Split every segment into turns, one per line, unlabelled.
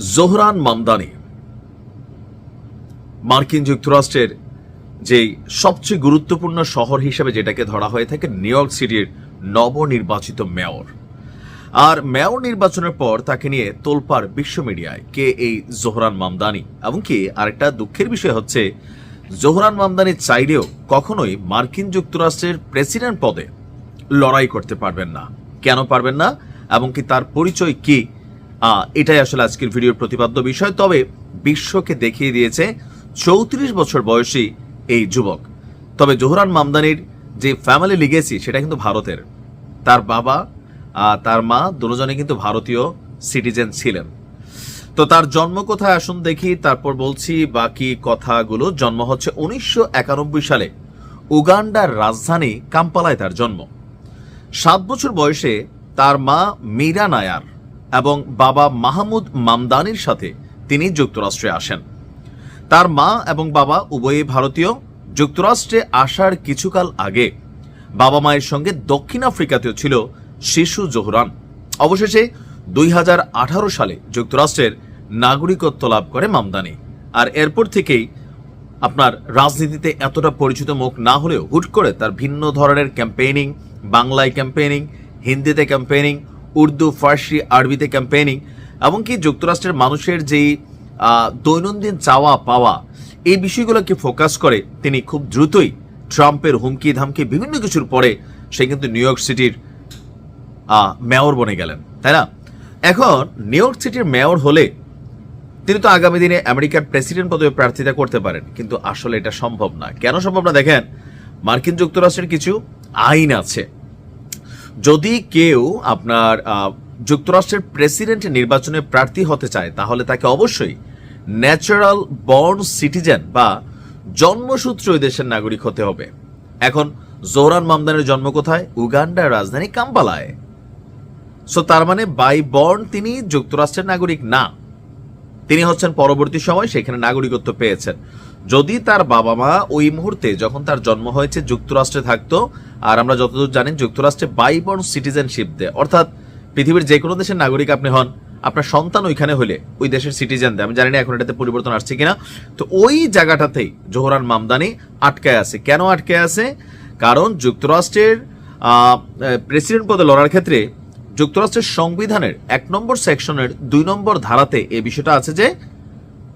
Zohran Mamdani, মার্কিন যুক্তরাষ্ট্রের যেই সবচেয়ে গুরুত্বপূর্ণ শহর হিসেবে যেটাকে ধরা হয়ে থাকে, নিউ ইয়র্ক সিটির নবনির্বাচিত মেয়র। আর মেয়র নির্বাচনের পর তাকে নিয়ে তোলপাড় বিশ্ব মিডিয়ায় কে এই জোহরান মামদানি? এমনকি আরেকটা দুঃখের বিষয় হচ্ছে, জোহরান মামদানি চাইলেও কখনোই মার্কিন যুক্তরাষ্ট্রের প্রেসিডেন্ট পদে লড়াই করতে পারবেন না। কেন পারবেন না? এবং কি তার পরিচয় কি? এটাই আসলে আজকের ভিডিওর প্রতিপাদ্য বিষয়। তবে বিশ্বকে দেখিয়ে দিয়েছে চৌত্রিশ বছর বয়সী এই যুবক। তবে জোহরান মামদানির যে ফ্যামিলি লিগেসি সেটা কিন্তু ভারতের। তার বাবা তার মা দুজনে কিন্তু ভারতীয় সিটিজেন ছিলেন। তো তার জন্ম কোথায় আসুন দেখি, তারপর বলছি বাকি কথাগুলো। জন্ম হচ্ছে উনিশশো একানব্বই সালে উগান্ডার রাজধানী কাম্পালায় তার জন্ম। সাত বছর বয়সে তার মা মীরা নায়ার এবং বাবা মাহমুদ মামদানির সাথে তিনি যুক্তরাষ্ট্রে আসেন। তার মা এবং বাবা উভয়ই ভারতীয়। যুক্তরাষ্ট্রে আসার কিছুকাল আগে বাবা মায়ের সঙ্গে দক্ষিণ আফ্রিকাতেও ছিল শিশু জোহরান। অবশেষে দুই হাজার আঠারো সালে যুক্তরাষ্ট্রের নাগরিকত্ব লাভ করে মামদানি। আর এরপর থেকেই আপনার রাজনীতিতে এতটা পরিচিত মুখ না হলেও হুট করে তার ভিন্ন ধরনের ক্যাম্পেইনিং, বাংলায় ক্যাম্পেইনিং, হিন্দিতে ক্যাম্পেইনিং উর্দু, ফার্সি, আরবিতে ক্যাম্পেইনিং এমনকি যুক্তরাষ্ট্রের মানুষের যেই দৈনন্দিন চাওয়া পাওয়া, এই বিষয়গুলোকে ফোকাস করে? তিনি খুব দ্রুতই ট্রাম্পের হুমকি, ধামকি বিভিন্ন কিছুর পরে সে কিন্তু নিউ ইয়র্ক সিটির মেয়র বনে গেলেন, তাই না? এখন নিউ ইয়র্ক সিটির মেয়র হলে তিনি তো আগামী দিনে আমেরিকার প্রেসিডেন্ট পদে প্রার্থিতা করতে পারেন, কিন্তু আসলে এটা সম্ভব না। কেন সম্ভব না? দেখেন, মার্কিন যুক্তরাষ্ট্রের কিছু আইন আছে যদি কেউ আপনার যুক্তরাষ্ট্রের প্রেসিডেন্ট নির্বাচনে প্রার্থী হতে চায়, তাহলে তাকে অবশ্যই ন্যাচারাল বর্ন সিটিজেন বা জন্মসূত্রে ওই দেশের নাগরিক হতে হবে। এখন, জোহরান মামদানের জন্ম কোথায়? উগান্ডার রাজধানী কাম্পালায় সো তার মানে বাই বর্ন তিনি যুক্তরাষ্ট্রের নাগরিক না। তিনি হচ্ছেন পরবর্তী সময়, সেখানে নাগরিকত্ব পেয়েছেন। যদি তার বাবা মা ওই মুহূর্তে যখন তার জন্ম হয়েছে, যুক্তরাষ্ট্রে থাকতো, আর আমরা যতদূর জানি যুক্তরাষ্ট্রে বাইবর্ন সিটিজেনশিপ দেয়। অর্থাৎ পৃথিবীর যে কোনো দেশের নাগরিক আপনি হন, আপনার সন্তান ওইখানে হলে ওই দেশের সিটিজেন দেয়। আমি জানি না এখন এটাতে পরিবর্তন আসছে কিনা। তো ওই জায়গাটাতেই জোহরান মামদানি আটকায় আছে। কেন আটকায় আছে? কারণ যুক্তরাষ্ট্রের প্রেসিডেন্ট পদে লড়ার ক্ষেত্রে যুক্তরাষ্ট্রের সংবিধানের এক নম্বর সেকশনের দুই নম্বর ধারাতে এই বিষয়টা আছে যে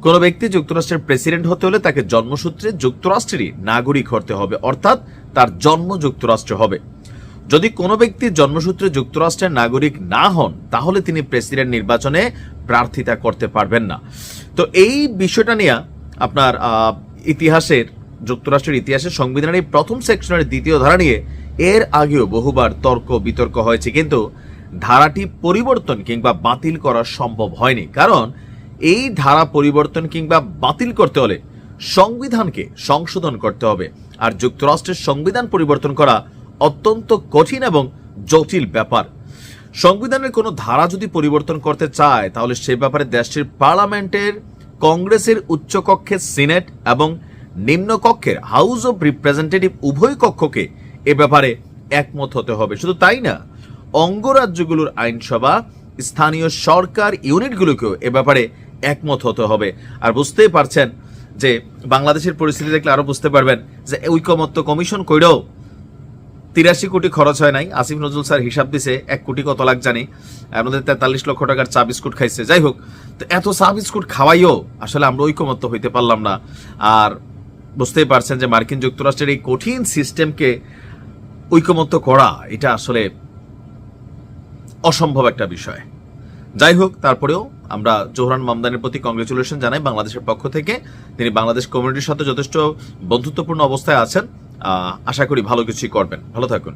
কোনো ব্যক্তি যুক্তরাষ্ট্রের প্রেসিডেন্ট হতে হলে তাকে জন্মসূত্রে যুক্তরাষ্ট্রেরই নাগরিক হতে হবে, অর্থাৎ তার জন্ম যুক্তরাষ্ট্রে হবে। যদি কোনো ব্যক্তি জন্মসূত্রে যুক্তরাষ্ট্রের নাগরিক না হন, তাহলে তিনি প্রেসিডেন্ট নির্বাচনে প্রার্থিতা করতে পারবেন না। তো এই বিষয়টা নিয়ে আপনার ইতিহাসের, যুক্তরাষ্ট্রের ইতিহাসের সংবিধানের এই প্রথম সেকশনের দ্বিতীয় ধারা নিয়ে এর আগেও বহুবার তর্ক বিতর্ক হয়েছে, কিন্তু ধারাটি পরিবর্তন কিংবা বাতিল করা সম্ভব হয়নি। কারণ এই ধারা পরিবর্তন কিংবা বাতিল করতে হলে সংবিধানকে সংশোধন করতে হবে। আর যুক্তরাষ্ট্রের সংবিধান পরিবর্তন করা অত্যন্ত কঠিন এবং জটিল ব্যাপার। সংবিধানের কোনো ধারা যদি পরিবর্তন করতে চায়, তাহলে সে ব্যাপারে দেশটির পার্লামেন্টের, কংগ্রেসের উচ্চকক্ষের সিনেট এবং নিম্নকক্ষের হাউস অব রিপ্রেজেন্টেটিভ উভয় কক্ষকে এ ব্যাপারে একমত হতে হবে। শুধু তাই না, অঙ্গরাজ্যগুলোর আইনসভা, স্থানীয় সরকার ইউনিটগুলোকেও এ ব্যাপারে একমত হতে হবে। আর বুঝতেই পারছেন যে বাংলাদেশের পরিস্থিতি দেখলে আরও বুঝতে পারবেন যে ঐকমত্য কমিশন কইরেও তিরাশি কোটি খরচ হয় নাই। আসিফ নজরুল স্যার হিসাব দিছে এক কোটি কত লাখ জানি আমাদের তেতাল্লিশ লক্ষ টাকার চা বিস্কুট খাইছে। যাই হোক, তো এত চা বিস্কুট খাওয়াইও আসলে আমরা ঐকমত্য হইতে পারলাম না। আর বুঝতেই পারছেন যে মার্কিন যুক্তরাষ্ট্রের এই কঠিন সিস্টেমকে ঐকমত্য করা, এটা আসলে অসম্ভব একটা বিষয়। যাই হোক তারপরেও আমরা জোহরান মামদানের প্রতি কংগ্রেচুলেশন জানাই বাংলাদেশের পক্ষ থেকে। তিনি বাংলাদেশ কমিউনিটির সাথে যথেষ্ট বন্ধুত্বপূর্ণ অবস্থায় আছেন। আশা করি ভালো কিছুই করবেন। ভালো থাকুন।